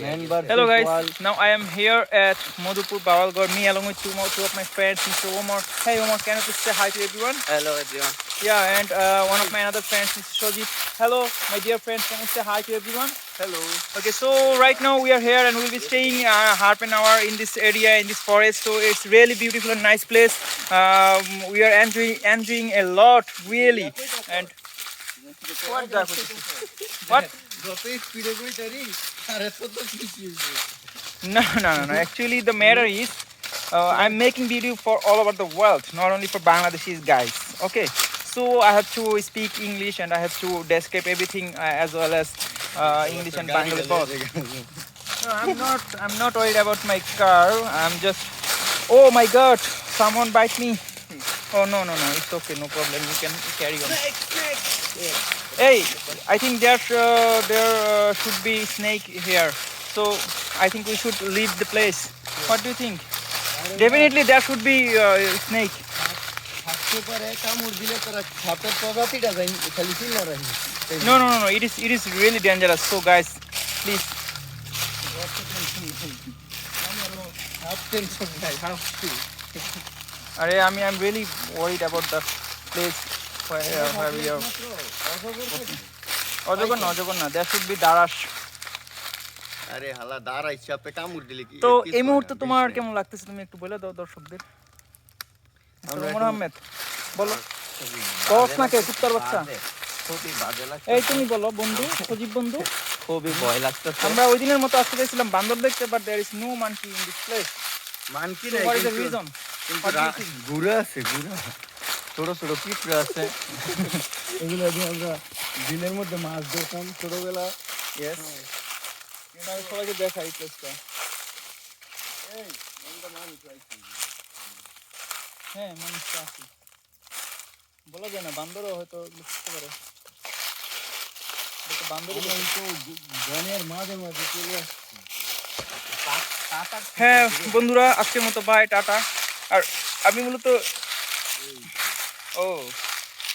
Man versus Hello guys, now I am here at Madhupur Bawalgarh, me along with two, more, two of my friends, Mr. Omar. Hey Omar, can you please say hi to everyone? Hello everyone. Yeah, and uh, one of my other friends, Mr. Shojit. Hello, my dear friends, can you say hi to everyone? Hello. Okay, so right now we are here and we'll be staying uh, half an hour in this area, in this forest. So it's really beautiful and nice place. Um, we are enjoying enjoying a lot, really. And what? the- What? no, no, no, no. Actually, the matter is, uh, I'm making video for all over the world, not only for Bangladeshis guys. Okay, so I have to speak English and I have to describe everything uh, as well as uh, English and Bangladesh both. No, I'm not. I'm not worried about my car. I'm just. Oh my God! Someone bite me. Oh, no, no, no. It's okay. No problem. You can carry on. Snake, snake. Hey, I think there, uh, there uh, should be snake here. So I think we should leave the place. What do you think? Definitely know. there should be uh, snake. No, no, no, no. It is, it is really dangerous. So guys, please. Half tension, guys. Really worried about the place where, uh, we are. অজগর না অজগর না that should be দারাস আরে হালা দাঁড়াই সাপে কামড় দিলে কি? তো এই মুহূর্তে না, তোমার কেমন লাগতেছে? তুমি একটু বলে দাও দর্শকদের। এখন- আহমেদ বলো। কস না কে, কুত্তার বাচ্চা? এই তুমি বলো বন্ধু সজীব বন্ধু। খুবই ভয় লাগতেছে। আমরা ওই দিনের মতো আসতে চাইছিলাম বান্দর দেখতে but there is no monkey in this place monkey নাই হোয়াট ইজ দ্য রিজন কিন্তু What do you রা- think? ঘুরে আছে ঘুরে ছোট ছোট পিঁপড়ে আছে এগুলো দিয়ে আমরা বিলের মধ্যে মাছ ধরতাম ছোটবেলা ইয়েস আমি সবাইকে দেখাই প্লেসটা হ্যাঁ মানুষ তো আছে বলা যায় না বান্দরও হয়তো বুঝতে পারে এটা বান্দরই তো- বনের মাঝে মাঝে চলে আসছি হ্যাঁ বন্ধুরা আজকের মতো বাই টাটা আর আমি মূলত ও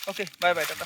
ওকে বাই বাই টাটা।